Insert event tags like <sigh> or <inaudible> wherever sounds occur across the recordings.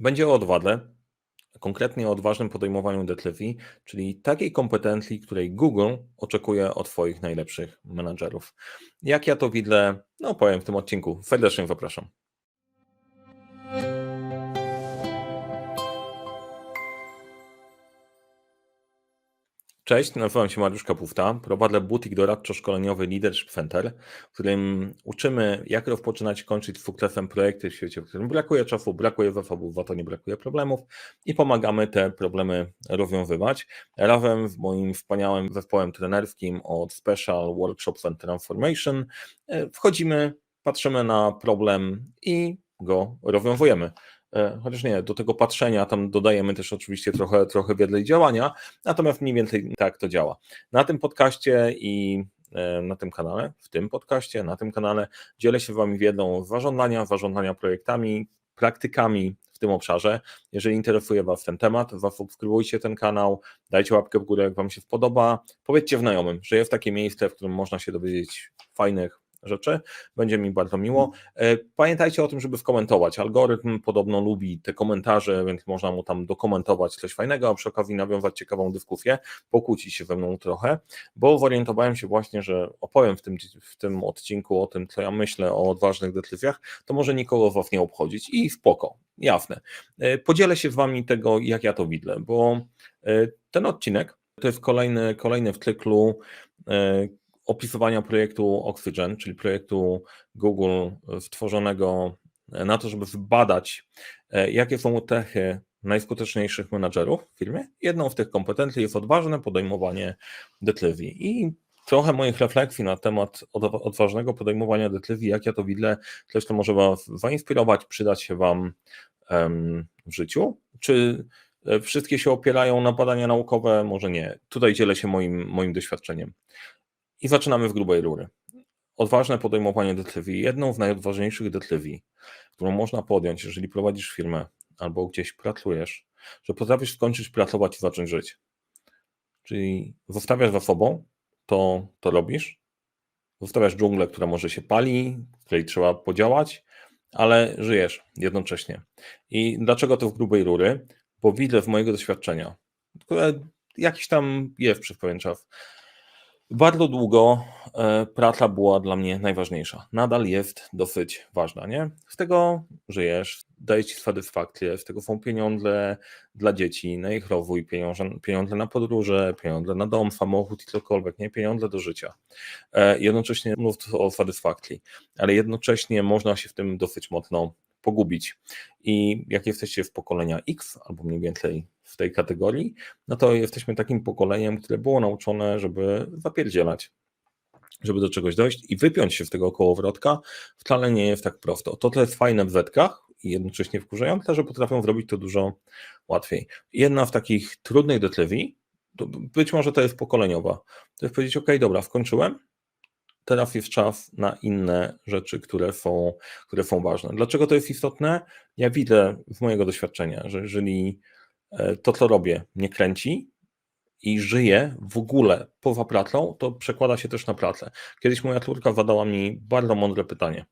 Będzie o odwadze, konkretnie o odważnym podejmowaniu decyzji, czyli takiej kompetencji, której Google oczekuje od Twoich najlepszych menadżerów. Jak ja to widzę, no powiem w tym odcinku. Serdecznie zapraszam. Cześć, nazywam się Mariusz Kapufta, prowadzę butik doradczo-szkoleniowy Leadership Center, w którym uczymy, jak rozpoczynać i kończyć z sukcesem projekty w świecie, w którym brakuje czasu, brakuje zasobów, a to nie brakuje problemów i pomagamy te problemy rozwiązywać. Razem z moim wspaniałym zespołem trenerskim od Special Workshops and Transformation e, wchodzimy, patrzymy na problem i go rozwiązujemy. E, chociaż nie, do tego patrzenia tam dodajemy też oczywiście trochę, trochę wiedzy i działania, natomiast mniej więcej tak to działa. Na tym podcaście i e, na tym kanale, w tym podcaście, na tym kanale dzielę się Wami wiedzą zarządzania, zarządzania projektami, praktykami w tym obszarze. Jeżeli interesuje Was ten temat, zasubskrybujcie ten kanał, dajcie łapkę w górę, jak Wam się podoba, powiedzcie znajomym, że jest takie miejsce, w którym można się dowiedzieć fajnych, rzeczy. Będzie mi bardzo miło. E, pamiętajcie o tym, żeby skomentować. Algorytm podobno lubi te komentarze, więc można mu tam dokumentować coś fajnego, a przy okazji nawiązać ciekawą dyskusję, pokłócić się ze mną trochę, bo zorientowałem się właśnie, że opowiem w tym, w tym odcinku o tym, co ja myślę o odważnych decyzjach, to może nikogo was nie obchodzić i spoko, jasne. E, podzielę się z wami tego, jak ja to widzę, bo e, ten odcinek to jest kolejny, kolejny w cyklu opisywania projektu Oxygen, czyli projektu Google stworzonego na to, żeby wybadać, e, jakie są cechy najskuteczniejszych menadżerów w firmie. Jedną z tych kompetencji jest odważne podejmowanie decyzji. I trochę moich refleksji na temat odważnego podejmowania decyzji, jak ja to widzę, też to może Was zainspirować, przydać się Wam w życiu. Czy e, wszystkie się opierają na badania naukowe? Może nie. Tutaj dzielę się moim, moim doświadczeniem. I zaczynamy w grubej rury. Odważne podejmowanie decyzji. Jedną z najodważniejszych decyzji, którą można podjąć, jeżeli prowadzisz firmę albo gdzieś pracujesz, że potrafisz skończyć pracować i zacząć żyć. Czyli zostawiasz za sobą, to, to robisz. Zostawiasz dżunglę, która może się pali, której trzeba podziałać, ale żyjesz jednocześnie. I dlaczego to w grubej rury? Bo widzę w mojego doświadczenia, które jakiś tam jest przez pewien czas, bardzo długo e, praca była dla mnie najważniejsza. Nadal jest dosyć ważna, nie? Z tego żyjesz, daje ci satysfakcję, z tego są pieniądze dla dzieci, na ich rozwój, pieniądze, pieniądze na podróże, pieniądze na dom, samochód i cokolwiek, nie? Pieniądze do życia. E, jednocześnie mnóstwo o satysfakcji, ale jednocześnie można się w tym dosyć mocno pogubić. I jak jesteście w pokolenia X, albo mniej więcej w tej kategorii, no to jesteśmy takim pokoleniem, które było nauczone, żeby zapierdzielać, żeby do czegoś dojść i wypiąć się z tego kołowrotka, wcale nie jest tak prosto. To, co jest fajne w zetkach i jednocześnie wkurzające, że potrafią zrobić to dużo łatwiej. Jedna z takich trudnych decyzji, być może to jest pokoleniowa, to jest powiedzieć, ok, dobra, skończyłem, teraz jest czas na inne rzeczy, które są, które są ważne. Dlaczego to jest istotne? Ja widzę z mojego doświadczenia, że jeżeli e, to, co robię, nie kręci i żyję w ogóle poza pracą, to przekłada się też na pracę. Kiedyś moja córka zadała mi bardzo mądre pytanie.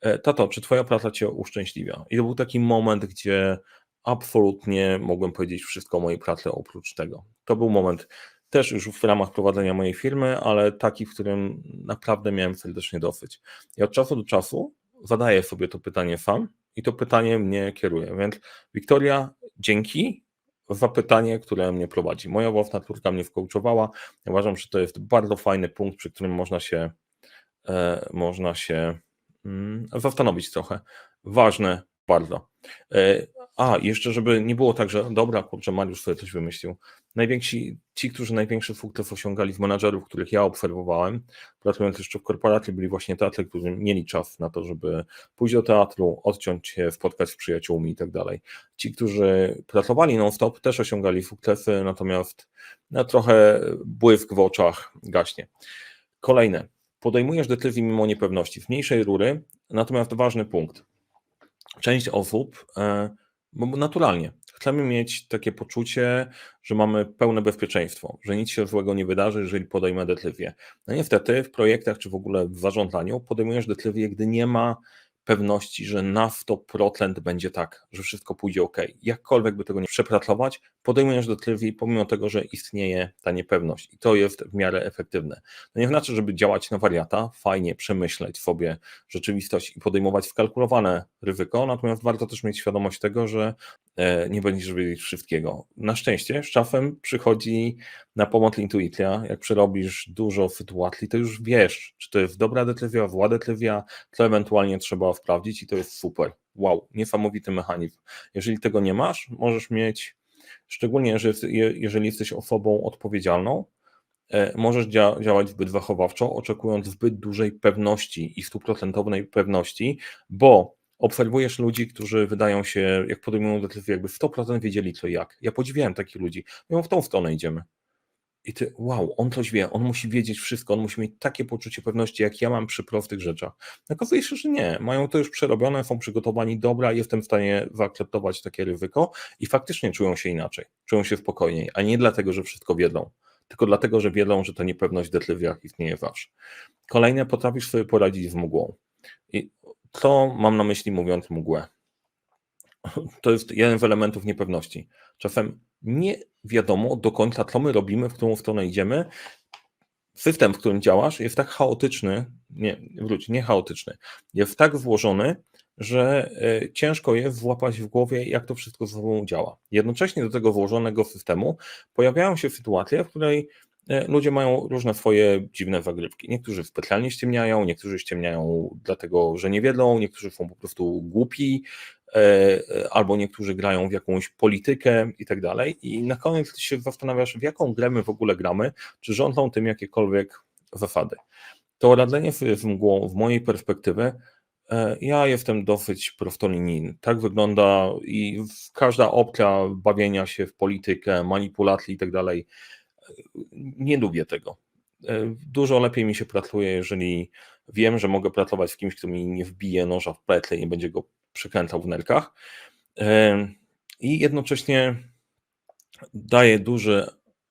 E, tato, czy twoja praca cię uszczęśliwia? I to był taki moment, gdzie absolutnie mogłem powiedzieć wszystko o mojej pracy oprócz tego. To był moment też już w ramach prowadzenia mojej firmy, ale taki, w którym naprawdę miałem serdecznie dosyć. I od czasu do czasu zadaję sobie to pytanie sam i to pytanie mnie kieruje. Więc Wiktoria, dzięki za pytanie, które mnie prowadzi. Moja własna córka mnie wkołczowała. Uważam, że to jest bardzo fajny punkt, przy którym można się e, można się mm, zastanowić trochę. Ważne bardzo. E, a, jeszcze żeby nie było tak, że dobra, kurczę, Mariusz sobie coś wymyślił. Najwięksi, ci, którzy największy sukces osiągali w menadżerów, których ja obserwowałem, pracując jeszcze w korporacji, byli właśnie tacy, którzy mieli czas na to, żeby pójść do teatru, odciąć się, spotkać z przyjaciółmi i tak dalej. Ci, którzy pracowali non-stop, też osiągali sukcesy, natomiast no, trochę błysk w oczach gaśnie. Kolejne. Podejmujesz decyzję mimo niepewności, w mniejszej rury, natomiast ważny punkt. Część osób e, bo naturalnie chcemy mieć takie poczucie, że mamy pełne bezpieczeństwo, że nic się złego nie wydarzy, jeżeli podejmę decyzję. No niestety w projektach czy w ogóle w zarządzaniu podejmujesz decyzję, gdy nie ma pewności, że na 100% będzie tak, że wszystko pójdzie ok. Jakkolwiek by tego nie przepracować, podejmujesz decyzję pomimo tego, że istnieje ta niepewność i to jest w miarę efektywne. To nie znaczy, żeby działać na wariata, fajnie przemyśleć sobie rzeczywistość i podejmować skalkulowane ryzyko, natomiast warto też mieć świadomość tego, że nie będziesz wiedzieć wszystkiego. Na szczęście z czasem przychodzi na pomoc intuicja, jak przerobisz dużo sytuacji, to już wiesz, czy to jest dobra decyzja, zła decyzja, co ewentualnie trzeba sprawdzić i to jest super. Wow, niesamowity mechanizm. Jeżeli tego nie masz, możesz mieć, szczególnie jeżeli jesteś osobą odpowiedzialną, e, możesz dzia działać zbyt zachowawczo, oczekując zbyt dużej pewności i stuprocentowej pewności, bo obserwujesz ludzi, którzy wydają się, jak podejmują decyzję, jakby 100% wiedzieli co i jak. Ja podziwiałem takich ludzi. Mówią, w tą stronę idziemy. I ty, wow, on coś wie, on musi wiedzieć wszystko, on musi mieć takie poczucie pewności, jak ja mam przy prostych rzeczach. Okazuje się, że nie, mają to już przerobione, są przygotowani, dobra, jestem w stanie zaakceptować takie ryzyko i faktycznie czują się inaczej, czują się spokojniej, a nie dlatego, że wszystko wiedzą, tylko dlatego, że wiedzą, że ta niepewność w decyzjach istnieje zawsze. Kolejne, potrafisz sobie poradzić z mgłą. I co mam na myśli mówiąc mgłę? <laughs> To jest jeden z elementów niepewności. Czasem nie wiadomo do końca, co my robimy, w którą stronę idziemy. System, w którym działasz, jest tak chaotyczny, nie, wróć, nie chaotyczny, jest tak złożony, że e, ciężko jest złapać w głowie, jak to wszystko ze sobą działa. Jednocześnie do tego włożonego systemu pojawiają się sytuacje, w której ludzie mają różne swoje dziwne zagrywki. Niektórzy specjalnie ściemniają, niektórzy ściemniają dlatego, że nie wiedzą, niektórzy są po prostu głupi, E, e, albo niektórzy grają w jakąś politykę i tak dalej. I na koniec się zastanawiasz, w jaką grę my w ogóle gramy, czy rządzą tym jakiekolwiek zasady. To radzenie z mgłą, w mojej perspektywy, e, ja jestem dosyć prostolinijny. Tak wygląda i każda opcja bawienia się w politykę, manipulacji i tak dalej, nie lubię tego. Dużo lepiej mi się pracuje, jeżeli wiem, że mogę pracować z kimś, kto mi nie wbije noża w pletle i nie będzie go przekręcał w nerkach. I jednocześnie daje duży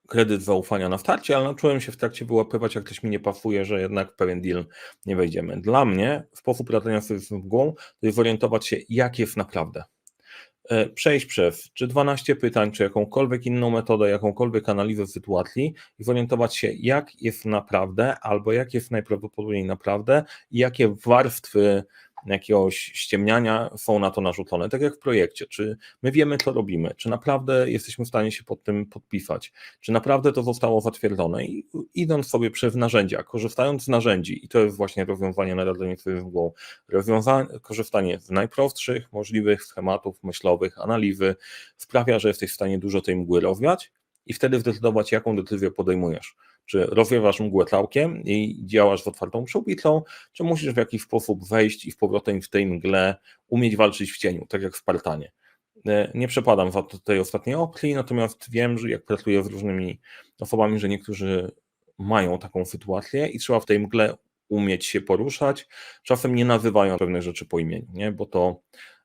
kredyt zaufania na starcie, ale nauczyłem się w trakcie wyłapywać, jak ktoś mi nie pasuje, że jednak w pewien deal nie wejdziemy. Dla mnie sposób radzenia sobie z mgłą to jest orientować się, jak jest naprawdę. E, przejść przez czy 12 pytań, czy jakąkolwiek inną metodę, jakąkolwiek analizę sytuacji i zorientować się, jak jest naprawdę, albo jak jest najprawdopodobniej naprawdę jakie warstwy jakiegoś ściemniania są na to narzucone, tak jak w projekcie. Czy my wiemy, co robimy? Czy naprawdę jesteśmy w stanie się pod tym podpisać? Czy naprawdę to zostało zatwierdzone? I idąc sobie przez narzędzia, korzystając z narzędzi, i to jest właśnie rozwiązanie na radzenie sobie mgłą, korzystanie z najprostszych możliwych schematów myślowych, analizy, sprawia, że jesteś w stanie dużo tej mgły rozwiać i wtedy zdecydować, jaką decyzję podejmujesz czy rozwiewasz mgłę całkiem i działasz z otwartą przyłbicą, czy musisz w jakiś sposób wejść i w powrotem w tej mgle umieć walczyć w cieniu, tak jak w Spartanie. E, nie przepadam za tej ostatniej opcji, natomiast wiem, że jak pracuję z różnymi osobami, że niektórzy mają taką sytuację i trzeba w tej mgle umieć się poruszać. Czasem nie nazywają pewnych rzeczy po imieniu, nie? Bo, to,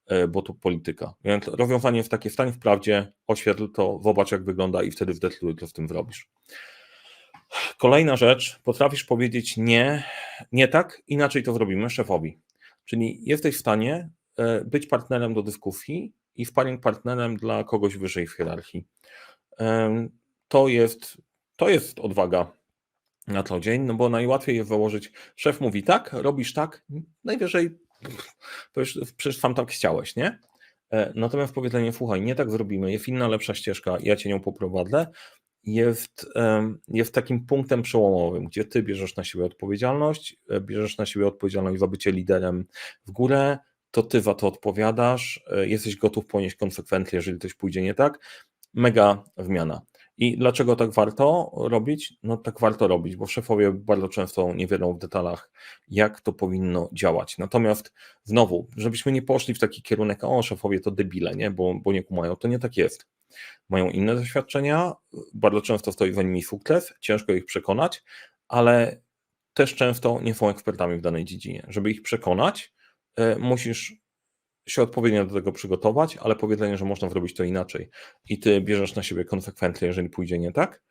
e, bo to polityka. Więc rozwiązanie jest takie, stań w prawdzie, oświetl to, zobacz jak wygląda i wtedy zdecyduj, co z tym zrobisz. Kolejna rzecz, potrafisz powiedzieć nie, nie tak, inaczej to zrobimy szefowi. Czyli jesteś w stanie e, być partnerem do dyskusji i sparring partnerem dla kogoś wyżej w hierarchii. To jest, to jest odwaga na co dzień, no bo najłatwiej jest założyć, szef mówi tak, robisz tak, najwyżej przecież sam tak chciałeś, nie? E, natomiast powiedzenie, słuchaj, nie tak zrobimy, jest inna, lepsza ścieżka, ja cię nią poprowadzę, jest, jest takim punktem przełomowym, gdzie ty bierzesz na siebie odpowiedzialność, e, bierzesz na siebie odpowiedzialność za bycie liderem w górę, to ty za to odpowiadasz, e, jesteś gotów ponieść konsekwencje, jeżeli coś pójdzie nie tak. Mega zmiana. I dlaczego tak warto robić? No tak warto robić, bo szefowie bardzo często nie wiedzą w detalach, jak to powinno działać. Natomiast znowu, żebyśmy nie poszli w taki kierunek, o szefowie to debile, nie? Bo, bo nie kumają, to nie tak jest mają inne doświadczenia, bardzo często stoi za nimi sukces, ciężko ich przekonać, ale też często nie są ekspertami w danej dziedzinie. Żeby ich przekonać, e, musisz się odpowiednio do tego przygotować, ale powiedzenie, że można zrobić to inaczej i ty bierzesz na siebie konsekwencje, jeżeli pójdzie nie tak,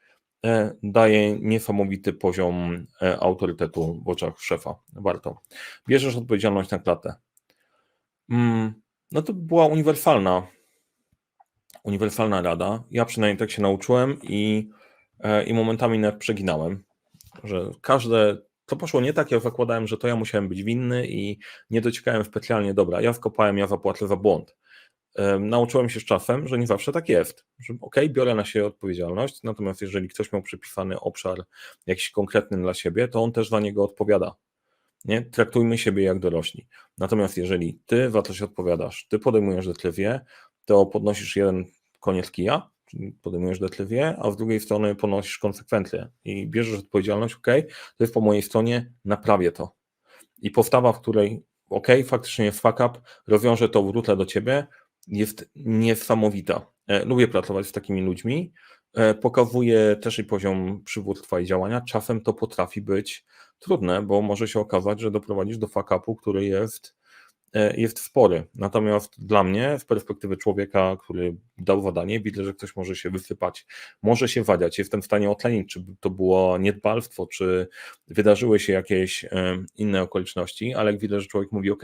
e, daje niesamowity poziom e, autorytetu w oczach szefa. Warto. Bierzesz odpowiedzialność na klatę. Mm, no to była uniwersalna, uniwersalna rada. Ja przynajmniej tak się nauczyłem i, e, i momentami nawet przeginałem, że każde, to poszło nie tak, ja zakładałem, że to ja musiałem być winny i nie dociekałem specjalnie, dobra, ja wkopałem, ja zapłacę za błąd. Nauczyłem się z czasem, że nie zawsze tak jest, że ok, biorę na siebie odpowiedzialność, natomiast jeżeli ktoś miał przypisany obszar jakiś konkretny dla siebie, to on też za niego odpowiada. Nie? Traktujmy siebie jak dorośli. Natomiast jeżeli ty za się odpowiadasz, ty podejmujesz decyzję, to podnosisz jeden koniec kija, podejmujesz decyzję, a z drugiej strony ponosisz konsekwencje i bierzesz odpowiedzialność, ok, to jest po mojej stronie, naprawię to. I postawa, w której ok, faktycznie jest fuck up, rozwiążę to, wrócę do ciebie, jest niesamowita. E, lubię pracować z takimi ludźmi, e, pokazuje też i poziom przywództwa i działania. Czasem to potrafi być trudne, bo może się okazać, że doprowadzisz do fakapu, który jest, jest spory. Natomiast dla mnie, z perspektywy człowieka, który dał zadanie, widzę, że ktoś może się wysypać, może się wadziać. Jestem w stanie ocenić, czy to było niedbalstwo, czy wydarzyły się jakieś inne okoliczności, ale jak widzę, że człowiek mówi, OK,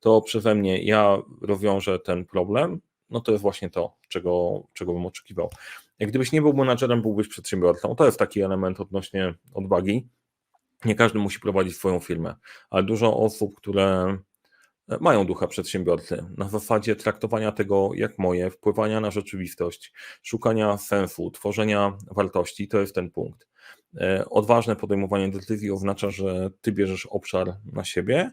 to przeze mnie ja rozwiążę ten problem, no to jest właśnie to, czego, czego bym oczekiwał. Jak gdybyś nie był menadżerem, byłbyś przedsiębiorcą. To jest taki element odnośnie odwagi nie każdy musi prowadzić swoją firmę, ale dużo osób, które e, mają ducha przedsiębiorcy, na zasadzie traktowania tego jak moje, wpływania na rzeczywistość, szukania sensu, tworzenia wartości, to jest ten punkt. E, odważne podejmowanie decyzji oznacza, że ty bierzesz obszar na siebie,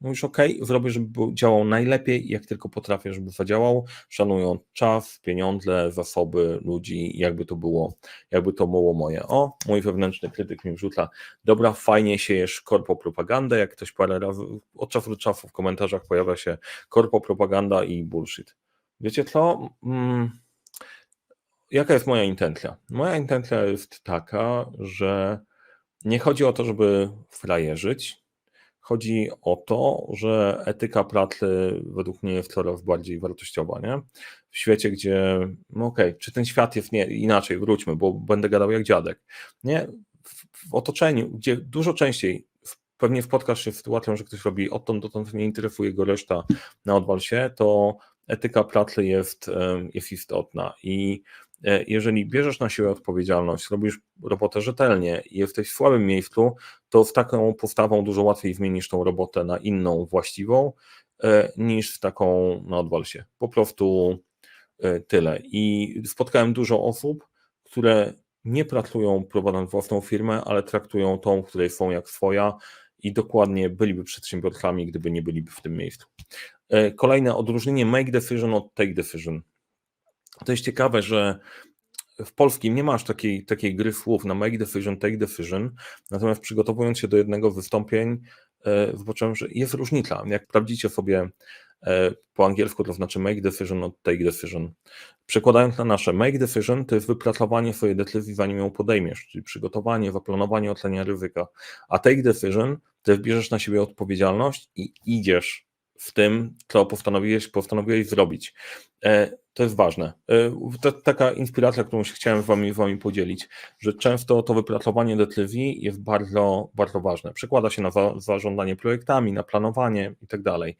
Mówisz, OK, zrobię, żeby działał najlepiej, jak tylko potrafię, żeby zadziałał, szanując czas, pieniądze, zasoby ludzi, jakby to było, jakby to było moje. O, mój wewnętrzny krytyk mi wrzuca, dobra, fajnie siejesz korpo propagandę, jak ktoś parę razy, od czasu do czasu w komentarzach pojawia się korpo propaganda i bullshit. Wiecie co? Hmm, jaka jest moja intencja? Moja intencja jest taka, że nie chodzi o to, żeby frajerzyć, Chodzi o to, że etyka pracy według mnie jest coraz bardziej wartościowa, nie? W świecie, gdzie, no okej, okay, czy ten świat jest nie, inaczej, wróćmy, bo będę gadał jak dziadek, nie? W, w otoczeniu, gdzie dużo częściej pewnie spotkasz się z sytuacją, że ktoś robi odtąd dotąd nie interesuje go reszta na odwal się, to etyka pracy jest, jest istotna i jeżeli bierzesz na siebie odpowiedzialność, robisz robotę rzetelnie i jesteś w słabym miejscu, to z taką postawą dużo łatwiej zmienisz tą robotę na inną, właściwą, e, niż z taką na odwalsie. Po prostu e, tyle. I spotkałem dużo osób, które nie pracują prowadząc własną firmę, ale traktują tą, której są jak swoja i dokładnie byliby przedsiębiorcami, gdyby nie byliby w tym miejscu. Kolejne odróżnienie make decision od take decision. To jest ciekawe, że w polskim nie masz takiej, takiej gry słów na make decision, take decision, natomiast przygotowując się do jednego wystąpień, e, zobaczyłem, że jest różnica. Jak sprawdzicie sobie e, po angielsku, to znaczy make decision od take decision. Przekładając na nasze, make decision to jest wypracowanie swojej decyzji, zanim ją podejmiesz, czyli przygotowanie, zaplanowanie, ocenia ryzyka. A take decision to bierzesz na siebie odpowiedzialność i idziesz w tym, co postanowiłeś, postanowiłeś zrobić. E, to jest ważne. E, to taka inspiracja, którą się chciałem wami, wami podzielić, że często to wypracowanie decyzji jest bardzo, bardzo ważne. Przekłada się na zarządzanie projektami, na planowanie i tak dalej.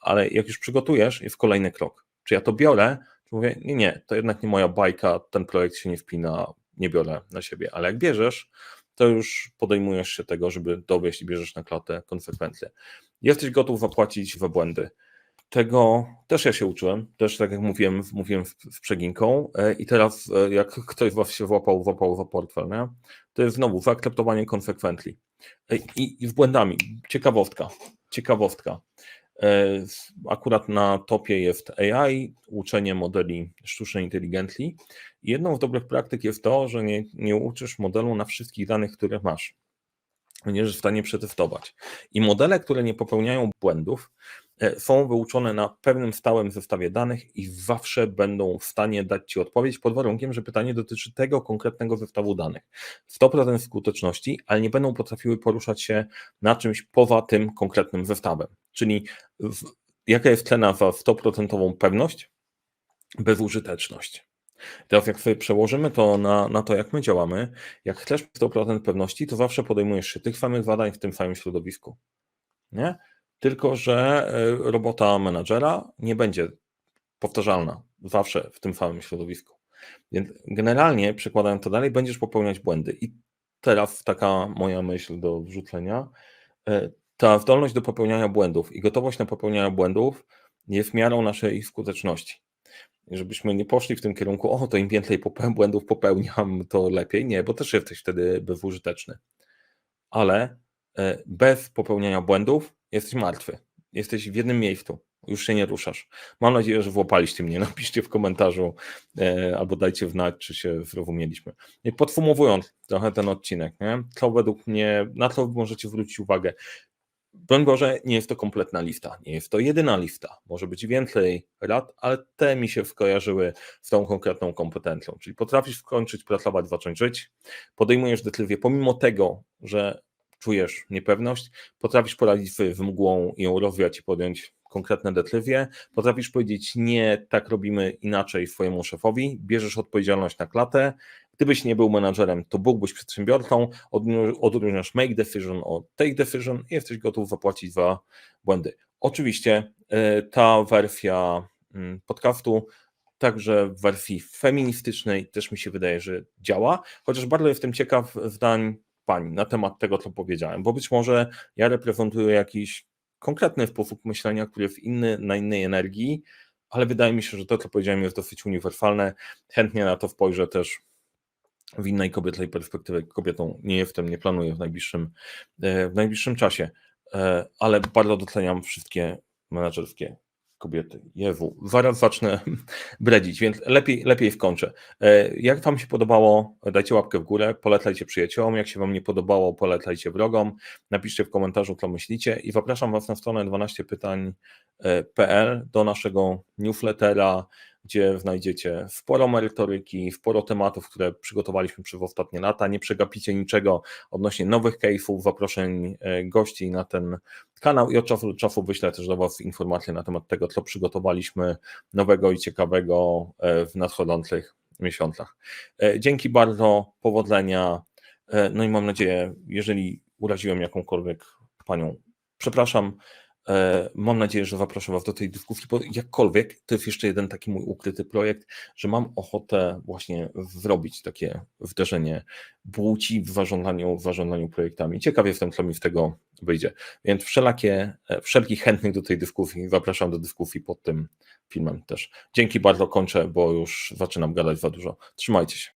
Ale jak już przygotujesz, jest kolejny krok. Czy ja to biorę, czy mówię, nie, nie, to jednak nie moja bajka, ten projekt się nie wpina, nie biorę na siebie. Ale jak bierzesz, to już podejmujesz się tego, żeby dowieść i bierzesz na klatę konsekwencje. Jesteś gotów zapłacić za błędy. Tego też ja się uczyłem, też tak jak mówiłem, mówiłem z przeginką e, i teraz e, jak ktoś was się włapał, włapał za portfel, nie? to jest znowu wyakceptowanie konsekwencji. E, I, I z błędami. Ciekawostka, ciekawostka. Akurat na topie jest AI, uczenie modeli sztucznej inteligencji. Jedną z dobrych praktyk jest to, że nie, nie uczysz modelu na wszystkich danych, które masz. Będziesz w stanie przetestować. I modele, które nie popełniają błędów, E, są wyuczone na pewnym stałym zestawie danych i zawsze będą w stanie dać Ci odpowiedź pod warunkiem, że pytanie dotyczy tego konkretnego zestawu danych. 100% skuteczności, ale nie będą potrafiły poruszać się na czymś poza tym konkretnym zestawem. Czyli jaka jest cena za 100% pewność? Bezużyteczność. Teraz jak sobie przełożymy to na, na to, jak my działamy, jak chcesz 100% pewności, to zawsze podejmujesz się tych samych zadań w tym samym środowisku. Nie? tylko że e, robota menadżera nie będzie powtarzalna zawsze w tym samym środowisku. Więc generalnie, przekładając to dalej, będziesz popełniać błędy. I teraz taka moja myśl do wrzucenia. E, Ta zdolność do popełniania błędów i gotowość na popełnianie błędów jest miarą naszej skuteczności. Żebyśmy nie poszli w tym kierunku, o, to im więcej błędów popełniam, to lepiej. Nie, bo też jesteś wtedy bezużyteczny. Ale e, bez popełniania błędów jesteś martwy. Jesteś w jednym miejscu, już się nie ruszasz. Mam nadzieję, że włapaliście mnie. <laughs> Napiszcie w komentarzu e, albo dajcie znać, czy się zrozumieliśmy. I podsumowując trochę ten odcinek, nie? co według mnie, na co możecie zwrócić uwagę. Broń Boże, nie jest to kompletna lista, nie jest to jedyna lista. Może być więcej rad, ale te mi się skojarzyły z tą konkretną kompetencją. Czyli potrafisz skończyć pracować, zacząć żyć, podejmujesz decyzję pomimo tego, że czujesz niepewność, potrafisz poradzić sobie z mgłą ją rozwiać i podjąć konkretne decyzje, potrafisz powiedzieć nie, tak robimy inaczej swojemu szefowi, bierzesz odpowiedzialność na klatę, gdybyś nie był menadżerem, to byłbyś przedsiębiorcą, odróżniasz- make decision od take decision i jesteś gotów zapłacić za błędy. Oczywiście e, ta wersja mm, podcastu także w wersji feministycznej też mi się wydaje, że działa, chociaż bardzo jestem ciekaw zdań pani na temat tego, co powiedziałem, bo być może ja reprezentuję jakiś konkretny sposób myślenia, który jest inny, na innej energii, ale wydaje mi się, że to, co powiedziałem, jest dosyć uniwersalne. Chętnie na to spojrzę też w innej kobiecej perspektywie. Kobietą nie jestem, nie planuję w najbliższym, e, w najbliższym czasie, e, ale bardzo doceniam wszystkie menedżerskie kobiety. Jewu, zaraz zacznę <laughs> bredzić, więc lepiej, lepiej wkończę. E, Jak Wam się podobało, dajcie łapkę w górę, polecajcie przyjaciołom, jak się Wam nie podobało, polecajcie wrogom, napiszcie w komentarzu, co myślicie i zapraszam Was na stronę 12pytań.pl do naszego newslettera, gdzie znajdziecie sporo merytoryki, sporo tematów, które przygotowaliśmy przez ostatnie lata. Nie przegapicie niczego odnośnie nowych case'ów, zaproszeń e, gości na ten kanał i od czasu do czasu wyślę też do Was informacje na temat tego, co przygotowaliśmy nowego i ciekawego e, w nadchodzących miesiącach. E, Dzięki bardzo, powodzenia. No i mam nadzieję, jeżeli uraziłem jakąkolwiek panią, przepraszam. E, Mam nadzieję, że zaproszę Was do tej dyskusji, bo jakkolwiek to jest jeszcze jeden taki mój ukryty projekt, że mam ochotę właśnie zrobić takie wdrożenie płci w zarządzaniu, w zarządzaniu projektami. Ciekaw jestem, co mi z tego wyjdzie. Więc wszelakie, e, wszelkich chętnych do tej dyskusji zapraszam do dyskusji pod tym filmem też. Dzięki bardzo, kończę, bo już zaczynam gadać za dużo. Trzymajcie się.